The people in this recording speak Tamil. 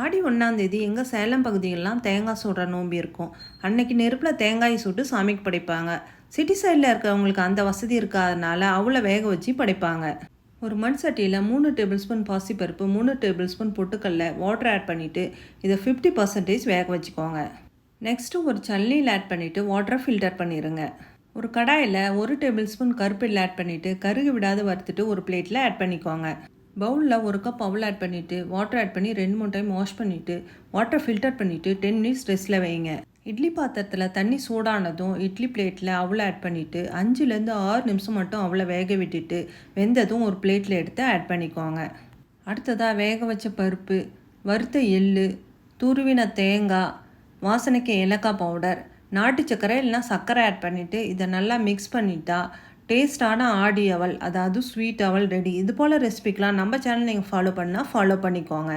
ஆடி ஒன்றாந்தேதி எங்கள் சேலம் பகுதியெல்லாம் தேங்காய் சுடுற நோம்பி இருக்கும். அன்னைக்கு நெருப்பில் தேங்காய் சுட்டு சாமிக்கு படைப்பாங்க. சிட்டி சைடில் இருக்கிறவங்களுக்கு அந்த வசதி இருக்காதனால அவளை வேக வச்சு படைப்பாங்க. ஒரு மண் சட்டியில் மூணு டேபிள் ஸ்பூன் பாசிப்பருப்பு மூணு டேபிள் ஸ்பூன் பொட்டுக்கல்ல வாட்டர் ஆட் பண்ணிவிட்டு இதை ஃபிஃப்டி பர்சன்டேஜ் வேக வச்சுக்கோங்க. நெக்ஸ்ட்டு ஒரு சல்லியில் ஆட் பண்ணிவிட்டு வாட்டரை ஃபில்டர் பண்ணிடுங்க ஒரு கடாயில் ஒரு டேபிள் ஸ்பூன் கருப்பில் ஆட் பண்ணிவிட்டு கருகு விடாத வறுத்துட்டு ஒரு பிளேட்டில் ஆட் பண்ணிக்கோங்க. பவுலில் ஒரு கப் அவல் ஆட் பண்ணிவிட்டு வாட்டர் ஆட் பண்ணி ரெண்டு மூணு டைம் வாஷ் பண்ணிவிட்டு வாட்டர் ஃபில்டர் பண்ணிவிட்டு டென் மினிட்ஸ் ரெஸ்ட்டில் வைங்க. இட்லி பாத்திரத்தில் தண்ணி சூடானதும் இட்லி பிளேட்டில் அவளை ஆட் பண்ணிவிட்டு அஞ்சுலேருந்து ஆறு நிமிஷம் மட்டும் அவளை வேக விட்டுட்டு வெந்ததும் ஒரு பிளேட்டில் எடுத்து ஆட் பண்ணிக்கோங்க. அடுத்ததாக வேக வச்ச பருப்பு வறுத்த எள்ளு துருவின தேங்காய் வாசனைக்கு ஏலக்காய் பவுடர் நாட்டு சர்க்கரை இல்லைனா சர்க்கரை ஆட் பண்ணிவிட்டு இதை நல்லா மிக்ஸ் பண்ணிட்டா டேஸ்டான ஆடி அவல் அதாவது ஸ்வீட் அவல் ரெடி. இது போல் ரெசிபிக்கெலாம் நம்ம சேனல் நீங்கள் ஃபாலோ பண்ணால் ஃபாலோ பண்ணிக்கோங்க.